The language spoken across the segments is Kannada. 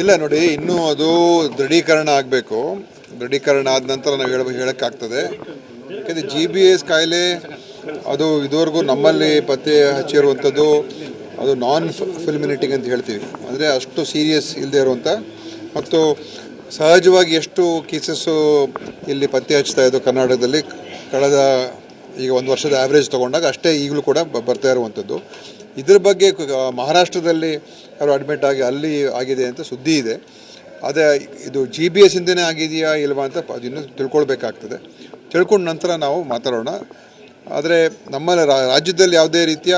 ಇಲ್ಲ ನೋಡಿ, ಇನ್ನೂ ಅದು ದೃಢೀಕರಣ ಆಗಬೇಕು. ದೃಢೀಕರಣ ಆದ ನಂತರ ನಾವು ಹೇಳ ಹೇಳೋಕ್ಕಾಗ್ತದೆ. ಯಾಕೆಂದರೆ ಜಿ ಬಿ ಎಸ್ ಕಾಯಿಲೆ, ಅದು ಇದುವರೆಗೂ ನಮ್ಮಲ್ಲಿ ಪತ್ತೆ ಹಚ್ಚಿರುವಂಥದ್ದು ಅದು ನಾನ್ ಫಿಲ್ಮಿನೇಟಿಂಗ್ ಅಂತ ಹೇಳ್ತೀವಿ. ಅಂದರೆ ಅಷ್ಟು ಸೀರಿಯಸ್ ಇಲ್ಲದೆ ಇರುವಂಥ ಮತ್ತು ಸಹಜವಾಗಿ ಎಷ್ಟು ಕೇಸಸ್ಸು ಇಲ್ಲಿ ಪತ್ತೆ ಹಚ್ತಾ ಇದ್ದು ಕರ್ನಾಟಕದಲ್ಲಿ, ಕಳೆದ ಈಗ ಒಂದು ವರ್ಷದ ಆ್ಯಾವ್ರೇಜ್ ತೊಗೊಂಡಾಗ ಅಷ್ಟೇ ಈಗಲೂ ಕೂಡ ಬರ್ತಾ ಇರುವಂಥದ್ದು ಇದ್ರ ಬಗ್ಗೆ ಮಹಾರಾಷ್ಟ್ರದಲ್ಲಿ ಅವರು ಅಡ್ಮಿಟ್ ಆಗಿ ಅಲ್ಲಿ ಆಗಿದೆ ಅಂತ ಸುದ್ದಿ ಇದೆ. ಅದೇ ಇದು ಜಿ ಬಿ ಎಸ್ ಇಂದನೇ ಆಗಿದೆಯಾ ಇಲ್ವಾ ಅಂತ ಅದು ಇನ್ನೂ ತಿಳ್ಕೊಳ್ಬೇಕಾಗ್ತದೆ. ತಿಳ್ಕೊಂಡ ನಂತರ ನಾವು ಮಾತಾಡೋಣ. ಆದರೆ ನಮ್ಮ ರಾಜ್ಯದಲ್ಲಿ ಯಾವುದೇ ರೀತಿಯ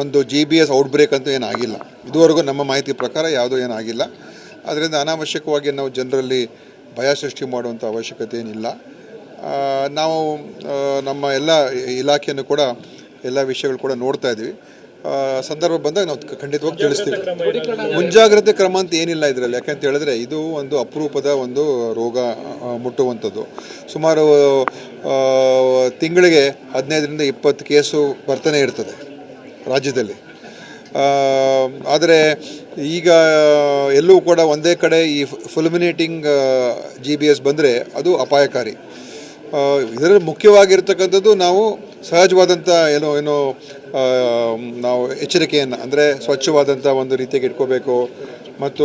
ಒಂದು ಜಿ ಬಿ ಎಸ್ ಔಟ್ಬ್ರೇಕ್ ಅಂತೂ ಏನಾಗಿಲ್ಲ ಇದುವರೆಗೂ ನಮ್ಮ ಮಾಹಿತಿ ಪ್ರಕಾರ ಯಾವುದೂ ಏನಾಗಿಲ್ಲ ಅದರಿಂದ ಅನಾವಶ್ಯಕವಾಗಿ ನಾವು ಜನರಲ್ಲಿ ಭಯ ಸೃಷ್ಟಿ ಮಾಡುವಂಥ ಅವಶ್ಯಕತೆ ಏನಿಲ್ಲ. ನಾವು ನಮ್ಮ ಎಲ್ಲ ಇಲಾಖೆಯನ್ನು ಕೂಡ ಎಲ್ಲ ವಿಷಯಗಳು ಕೂಡ ನೋಡ್ತಾ ಇದ್ದೀವಿ. ಸಂದರ್ಭ ಬಂದಾಗ ನಾವು ಖಂಡಿತವಾಗಿ ತಿಳಿಸ್ತೀವಿ. ಮುಂಜಾಗ್ರತೆ ಕ್ರಮ ಅಂತ ಏನಿಲ್ಲ ಇದರಲ್ಲಿ. ಯಾಕಂತ ಹೇಳಿದ್ರೆ ಇದು ಒಂದು ಅಪರೂಪದ ಒಂದು ರೋಗ ಮುಟ್ಟುವಂಥದ್ದು. ಸುಮಾರು ತಿಂಗಳಿಗೆ ಹದಿನೈದರಿಂದ ಇಪ್ಪತ್ತು ಕೇಸು ಬರ್ತಾನೆ ಇರ್ತದೆ ರಾಜ್ಯದಲ್ಲಿ. ಆದರೆ ಈಗ ಎಲ್ಲೂ ಕೂಡ ಒಂದೇ ಕಡೆ ಈ ಫುಲ್ಮಿನೇಟಿಂಗ್ ಜಿ ಬಿ ಎಸ್ ಬಂದರೆ ಅದು ಅಪಾಯಕಾರಿ. ಇದರಲ್ಲಿ ಮುಖ್ಯವಾಗಿರ್ತಕ್ಕಂಥದ್ದು ನಾವು ಸಹಜವಾದಂಥ ಏನೋ ಏನೋ ನಾವು ಎಚ್ಚರಿಕೆಯನ್ನು ಅಂದರೆ ಸ್ವಚ್ಛವಾದಂಥ ಒಂದು ರೀತಿಯಾಗಿ ಇಟ್ಕೋಬೇಕು ಮತ್ತು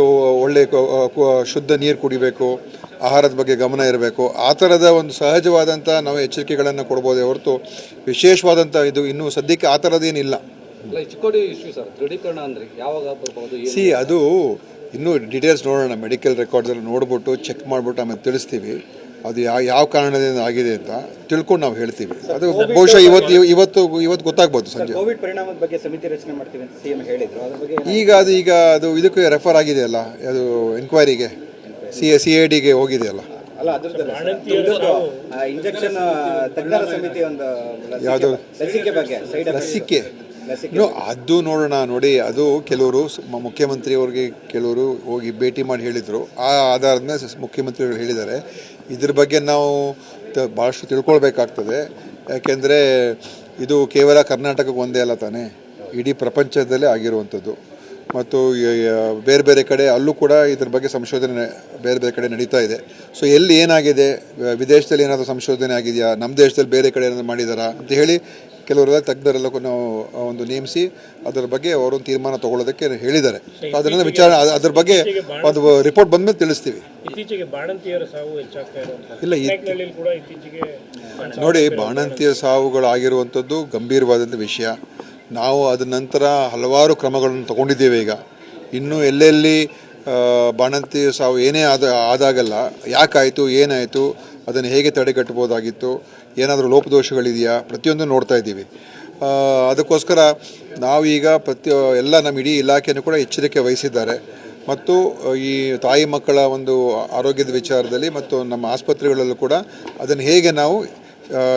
ಕು- ಶುದ್ಧ ನೀರು ಕುಡಿಬೇಕು ಆಹಾರದ ಬಗ್ಗೆ ಗಮನ ಇರಬೇಕು ಆ ಥರದ ಒಂದು ಸಹಜವಾದಂಥ ನಾವು ಎಚ್ಚರಿಕೆಗಳನ್ನು ಕೊಡ್ಬೋದೇ ಹೊರತು ವಿಶೇಷವಾದಂಥ ಇದು ಇನ್ನೂ ಸದ್ಯಕ್ಕೆ ಆ ಥರದೇನಿಲ್ಲ ಸಿ ಅದು ಇನ್ನೂ ಡೀಟೇಲ್ಸ್ ನೋಡೋಣ ಮೆಡಿಕಲ್ ರೆಕಾರ್ಡ್ಸಲ್ಲಿ ನೋಡ್ಬಿಟ್ಟು ಚೆಕ್ ಮಾಡಿಬಿಟ್ಟು ಆಮೇಲೆ ತಿಳಿಸ್ತೀವಿ. ಅದು ಯಾವ ಯಾವ ಕಾರಣದಿಂದ ಆಗಿದೆ ಅಂತ ತಿಳ್ಕೊಂಡು ನಾವು ಹೇಳ್ತೀವಿ. ಅದು ಬಹುಶಃ ಇವತ್ತು ಇವತ್ತು ಇವತ್ತು ಗೊತ್ತಾಗ್ಬೋದು ಸಂಜೆ. ಕೋವಿಡ್ ಪರಿಣಾಮದ ಬಗ್ಗೆ ಸಮಿತಿ ರಚನೆ ಮಾಡ್ತೀವಿ ಅಂತ ಸಿಎಂ ಹೇಳಿದ್ರು. ಅದ್ರ ಬಗ್ಗೆ ಈಗ ಅದು ಈಗ ಅದು ಇದಕ್ಕೆ ರೆಫರ್ ಆಗಿದೆಯಲ್ಲ ಅದು ಎನ್ಕ್ವೈರಿಗೆ ಸಿ ಸಿ ಐ ಡಿಗೆ ಹೋಗಿದೆಯಲ್ಲ ಅಲ್ಲ. ಅದ್ರದ್ದು ಇಂಜೆಕ್ಷನ್ ತಜ್ಞರ ಸಮಿತಿ ಒಂದು ಲಸಿಕೆ- ಯಾವುದು? ಲಸಿಕೆ ಬಗ್ಗೆ ಲಸಿಕೆ. ಅದು ನೋಡೋಣ ನೋಡಿ ಅದು ಕೆಲವರು ಮುಖ್ಯಮಂತ್ರಿಯವ್ರಿಗೆ ಕೆಲವರು ಹೋಗಿ ಭೇಟಿ ಮಾಡಿ ಹೇಳಿದರು. ಆ ಆಧಾರದ ಮೇಲೆ ಮುಖ್ಯಮಂತ್ರಿಗಳು ಹೇಳಿದ್ದಾರೆ. ಇದ್ರ ಬಗ್ಗೆ ನಾವು ಭಾಳಷ್ಟು ತಿಳ್ಕೊಳ್ಬೇಕಾಗ್ತದೆ. ಯಾಕೆಂದರೆ ಇದು ಕೇವಲ ಕರ್ನಾಟಕಕ್ಕೆ ಒಂದೇ ಅಲ್ಲ ತಾನೇ, ಇಡೀ ಪ್ರಪಂಚದಲ್ಲೇ ಆಗಿರುವಂಥದ್ದು. ಮತ್ತು ಬೇರೆ ಬೇರೆ ಕಡೆ ಅಲ್ಲೂ ಕೂಡ ಇದ್ರ ಬಗ್ಗೆ ಸಂಶೋಧನೆ ಬೇರೆ ಬೇರೆ ಕಡೆ ನಡೀತಾ ಇದೆ. ಸೊ ಎಲ್ಲಿ ಏನಾಗಿದೆ, ವಿದೇಶದಲ್ಲಿ ಏನಾದರೂ ಸಂಶೋಧನೆ ಆಗಿದೆಯಾ, ನಮ್ಮ ದೇಶದಲ್ಲಿ ಬೇರೆ ಕಡೆ ಏನಾದರೂ ಮಾಡಿದಾರಾ ಅಂತ ಹೇಳಿ ಕೆಲವರೆಲ್ಲ ತಜ್ಞರೆಲ್ಲ ನಾವು ಒಂದು ನೇಮಿಸಿ ಅದರ ಬಗ್ಗೆ ಅವರೊಂದು ತೀರ್ಮಾನ ತಗೊಳ್ಳೋದಕ್ಕೆ ಹೇಳಿದ್ದಾರೆ. ಅದರಿಂದ ವಿಚಾರ ಅದರ ಬಗ್ಗೆ ಒಂದು ರಿಪೋರ್ಟ್ ತಿಳಿಸ್ತೀವಿ. ಸಾವು ಹೆಚ್ಚಾಗ್ತಾ ಇರುವಂಥದ್ದು ಇಲ್ಲ ನೋಡಿ ಬಾಣಂತಿಯ ಸಾವುಗಳಾಗಿರುವಂಥದ್ದು ಗಂಭೀರವಾದಂಥ ವಿಷಯ. ನಾವು ಅದ ನಂತರ ಹಲವಾರು ಕ್ರಮಗಳನ್ನು ತಗೊಂಡಿದ್ದೇವೆ ಈಗ. ಇನ್ನೂ ಎಲ್ಲೆಲ್ಲಿ ಬಾಣಂತಿಯ ಬಾಣಂತಿ ಸಾವು ಏನೇ ಆದ ಆದಾಗಲ್ಲ ಯಾಕಾಯಿತು ಏನಾಯಿತು ಅದನ್ನು ಹೇಗೆ ತಡೆಗಟ್ಟಬೋದಾಗಿತ್ತು ಏನಾದರೂ ಲೋಪದೋಷಗಳಿದೆಯಾ? ಪ್ರತಿಯೊಂದು ನೋಡ್ತಾ ಇದ್ದೀವಿ. ಅದಕ್ಕೋಸ್ಕರ ನಾವೀಗ ಪ್ರತಿ, ಎಲ್ಲ ನಮ್ಮ ಇಡೀ ಇಲಾಖೆಯನ್ನು ಕೂಡ ಎಚ್ಚರಿಕೆ ವಹಿಸಿದ್ದಾರೆ. ಮತ್ತು ಈ ತಾಯಿ ಮಕ್ಕಳ ಒಂದು ಆರೋಗ್ಯದ ವಿಚಾರದಲ್ಲಿ ಮತ್ತು ನಮ್ಮ ಆಸ್ಪತ್ರೆಗಳಲ್ಲೂ ಕೂಡ ಅದನ್ನು ಹೇಗೆ ನಾವು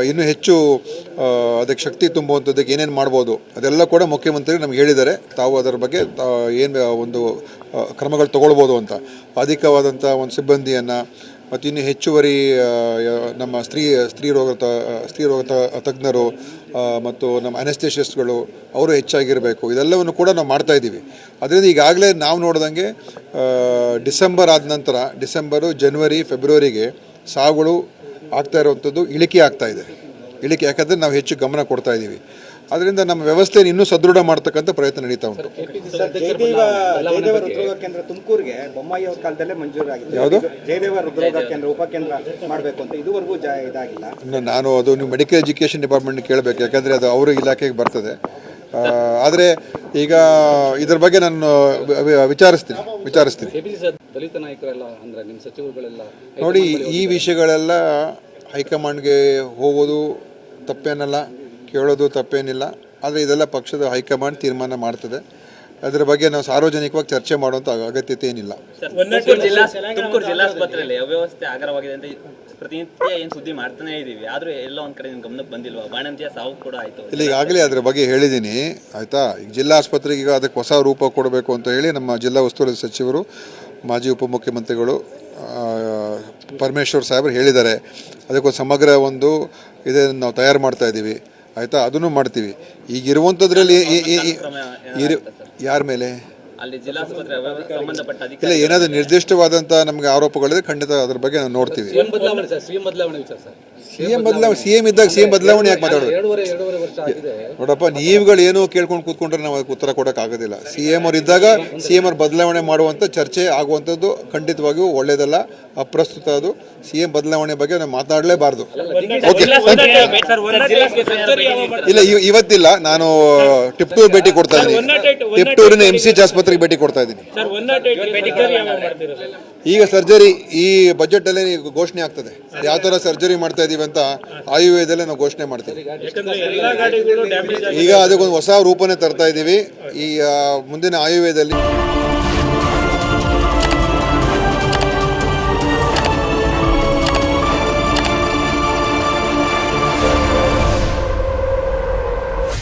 ಇನ್ನೂ ಹೆಚ್ಚು ಅದಕ್ಕೆ ಶಕ್ತಿ ತುಂಬುವಂಥದ್ದಕ್ಕೆ ಏನೇನು ಮಾಡ್ಬೋದು, ಅದೆಲ್ಲ ಕೂಡ ಮುಖ್ಯಮಂತ್ರಿ ನಮ್ಗೆ ಹೇಳಿದ್ದಾರೆ. ತಾವು ಅದರ ಬಗ್ಗೆ ಏನು ಒಂದು ಕ್ರಮಗಳು ತಗೊಳ್ಬೋದು ಅಂತ. ಅಧಿಕವಾದಂಥ ಒಂದು ಸಿಬ್ಬಂದಿಯನ್ನು ಮತ್ತು ಇನ್ನು ಹೆಚ್ಚುವರಿ ನಮ್ಮ ಸ್ತ್ರೀ ಸ್ತ್ರೀ ರೋಗ ಸ್ತ್ರೀ ರೋಗ ತಜ್ಞರು ಮತ್ತು ನಮ್ಮ ಅನೆಸ್ಥೆಷಿಸ್ಟ್ಗಳು ಅವರು ಹೆಚ್ಚಾಗಿರಬೇಕು. ಇದೆಲ್ಲವನ್ನು ಕೂಡ ನಾವು ಮಾಡ್ತಾ ಇದ್ದೀವಿ. ಅದರಿಂದ ಈಗಾಗಲೇ ನಾವು ನೋಡ್ದಂಗೆ ಡಿಸೆಂಬರ್ ಆದ ನಂತರ, ಡಿಸೆಂಬರು, ಜನವರಿ, ಫೆಬ್ರವರಿಗೆ ಸಾವುಗಳು ಆಗ್ತಾ ಇರುವಂಥದ್ದು ಇಳಿಕೆ ಆಗ್ತಾ ಇದೆ. ಇಳಿಕೆ ಯಾಕಂದರೆ ನಾವು ಹೆಚ್ಚು ಗಮನ ಕೊಡ್ತಾ ಇದ್ದೀವಿ. ಅದರಿಂದ ನಮ್ಮ ವ್ಯವಸ್ಥೆಯನ್ನು ಇನ್ನೂ ಸದೃಢ ಮಾಡ್ತಕ್ಕಂಥ ಪ್ರಯತ್ನ ನಡೀತಾ ಉಂಟು. ಸರ್, ಜಯದೇವ ಜಯದೇವ ಹೃದ್ರೋಗ ಕೇಂದ್ರ ತುಮಕೂರಿಗೆ ಬೊಮ್ಮಾಯಿ ಅವ್ರ ಕಾಲದಲ್ಲೇ ಮಂಜೂರಾಗಿದೆ ಯಾವುದು? ಜಯದೇವ ಹೃದ್ರೋಗ ಕೇಂದ್ರ ಉಪಕೇಂದ್ರ ಮಾಡಬೇಕು ಅಂತ ಇದುವರೆಗೂ ಇದಾಗಿಲ್ಲ. ನಾನು ಅದು ನೀವು ಮೆಡಿಕಲ್ ಎಜುಕೇಶನ್ ಡಿಪಾರ್ಟ್ಮೆಂಟ್ ಕೇಳಬೇಕು ಯಾಕಂದ್ರೆ ಅದು ಅವರ ಇಲಾಖೆಗೆ ಬರ್ತದೆ. ಆದರೆ ಈಗ ಇದ್ರ ಬಗ್ಗೆ ನಾನು ವಿಚಾರಿಸ್ತೀನಿ ವಿಚಾರಿಸ್ತೀನಿ. ದಲಿತ ನಾಯಕರೆಲ್ಲ ಅಂದ್ರೆ ನಿಮ್ಮ ಸಚಿವರುಗಳೆಲ್ಲ ನೋಡಿ ಈ ವಿಷಯಗಳೆಲ್ಲ ಹೈಕಮಾಂಡ್ಗೆ ಹೋಗೋದು ತಪ್ಪೇನಲ್ಲ. ಕೇಳೋದು ತಪ್ಪೇನಿಲ್ಲ. ಆದರೆ ಇದೆಲ್ಲ ಪಕ್ಷದ ಹೈಕಮಾಂಡ್ ತೀರ್ಮಾನ ಮಾಡ್ತದೆ. ಅದರ ಬಗ್ಗೆ ನಾವು ಸಾರ್ವಜನಿಕವಾಗಿ ಚರ್ಚೆ ಮಾಡುವಂಥ ಅಗತ್ಯತೆ ಏನಿಲ್ಲ. ತುಮಕೂರು ಜಿಲ್ಲಾ ತುಮಕೂರು ಜಿಲ್ಲಾಸ್ಪತ್ರೆಯಲ್ಲಿ ಅವ್ಯವಸ್ಥೆ ಆಗರವಾಗಿದೆ ಅಂತ ಪ್ರತಿನಿತ್ಯ ಏನು ಸುದ್ದಿ ಮಾಡ್ತಾನೆ ಇದೀವಿ. ಆದ್ರೂ ಎಲ್ಲ ಒಂದ್ ಕಡೆ ನಿಮ್ ಗಮನಕ್ಕೆ ಬಂದಿಲ್ವಾ? ಬಾಣಂತಿಯ ಸಾವು ಕೂಡ ಆಯ್ತು. ಇಲ್ಲಿ ಈಗಾಗಲೇ ಅದರ ಬಗ್ಗೆ ಹೇಳಿದ್ದೀನಿ ಆಯಿತಾ? ಈಗ ಜಿಲ್ಲಾ ಆಸ್ಪತ್ರೆಗೆ ಈಗ ಅದಕ್ಕೆ ಹೊಸ ರೂಪ ಕೊಡಬೇಕು ಅಂತ ಹೇಳಿ ನಮ್ಮ ಜಿಲ್ಲಾ ಉಸ್ತುವಾರಿ ಸಚಿವರು ಮಾಜಿ ಉಪಮುಖ್ಯಮಂತ್ರಿಗಳು ಪರಮೇಶ್ವರ್ ಸಾಹೇಬರು ಹೇಳಿದ್ದಾರೆ. ಅದಕ್ಕೊಂದು ಸಮಗ್ರ ಒಂದು ಇದನ್ನು ನಾವು ತಯಾರು ಮಾಡ್ತಾ ಇದ್ದೀವಿ ಆಯಿತಾ? ಅದನ್ನು ಮಾಡ್ತೀವಿ. ಈಗ ಇರುವಂಥದ್ರಲ್ಲಿ ಯಾರ ಮೇಲೆ? ಅಲ್ಲಿ ಜಿಲ್ಲಾಸ್ಪತ್ರೆ ಸಂಬಂಧಪಟ್ಟ ಇಲ್ಲ ಅಧಿಕಾರಿ ಏನಾದರೂ ನಿರ್ದಿಷ್ಟವಾದಂಥ ನಮಗೆ ಆರೋಪಗಳಿದೆ ಖಂಡಿತ ಅದ್ರ ಬಗ್ಗೆ ನಾವು ನೋಡ್ತೀವಿ. ಸಿಎಂ ಬದಲಾವಣೆ ಸರ್ ಸಿಎಂ ಬದಲಾವಣೆ ವಿಚಾರ ಸರ್. ಸಿ ಎಂ ಬದಲಾವಣೆ ಸಿ ಎಂ ಇದ್ದಾಗ ಸಿ ಎಂ ಬದಲಾವಣೆ ಯಾಕೆ ಮಾತಾಡೋದು? ಎರಡೂವರೆ ಎರಡೂವರೆ ವರ್ಷ ಆಗಿದೆ. ನೋಡಪ್ಪ ನೀವುಗಳು ಏನೋ ಕೇಳ್ಕೊಂಡು ಕೂತ್ಕೊಂಡ್ರೆ ನಾವು ಅದಕ್ಕೆ ಉತ್ತರ ಕೊಡೋಕ್ಕಾಗೋದಿಲ್ಲ ಆಗೋದಿಲ್ಲ. ಸಿ ಎಂ ಅವ್ರು ಇದ್ದಾಗ ಸಿ ಎಂ ಅವ್ರು ಬದಲಾವಣೆ ಮಾಡುವಂಥ ಚರ್ಚೆ ಆಗುವಂಥದ್ದು ಖಂಡಿತವಾಗಿಯೂ ಒಳ್ಳೆಯದಲ್ಲ ಅಪ್ರಸ್ತುತ ಅದು. ಸಿ ಎಂ ಬದಲಾವಣೆ ಬಗ್ಗೆ ನಾವು ಮಾತಾಡಲೇಬಾರ್ದು ಓಕೆ ಇಲ್ಲ ಇವ್- ಇವತ್ತಿಲ್ಲ. ನಾನು ಟಿಪ್ಟೂರ್ ಭೇಟಿ ಕೊಡ್ತಾ ಇದ್ದೀನಿ. ಟಿಪ್ಟೂರಿನ ಎಂ ಸಿ ಎಚ್ ಆಸ್ಪತ್ರೆಗೆ ಭೇಟಿ ಕೊಡ್ತಾ ಇದ್ದೀನಿ. ಸರ್ ಒನ್ ನಾಟ್ ಯಾವಾಗ ಮಾಡ್ತೀರಾ ಈಗ ಸರ್ಜರಿ ಈ ಬಜೆಟ್ ಅಲ್ಲೇ ಘೋಷಣೆ ಆಗ್ತದೆ. ಯಾವ ತರ ಸರ್ಜರಿ ಮಾಡ್ತಾ ಇದೀವಿ ಅಂತ ಆಯುರ್ವೇದಲ್ಲೇ ನಾವು ಘೋಷಣೆ ಮಾಡ್ತೀವಿ. ಯಾಕಂದ್ರೆ ಎಲ್ಲಾ ಗಾಡಿಗಳು ಡ್ಯಾಮೇಜ್ ಆಗಿ ಈಗ ಅದಕ್ಕೊಂದು ಹೊಸ ರೂಪನೇ ತರ್ತಾ ಇದ್ದೀವಿ ಈ ಮುಂದಿನ ಆಯುರ್ವೇದದಲ್ಲಿ.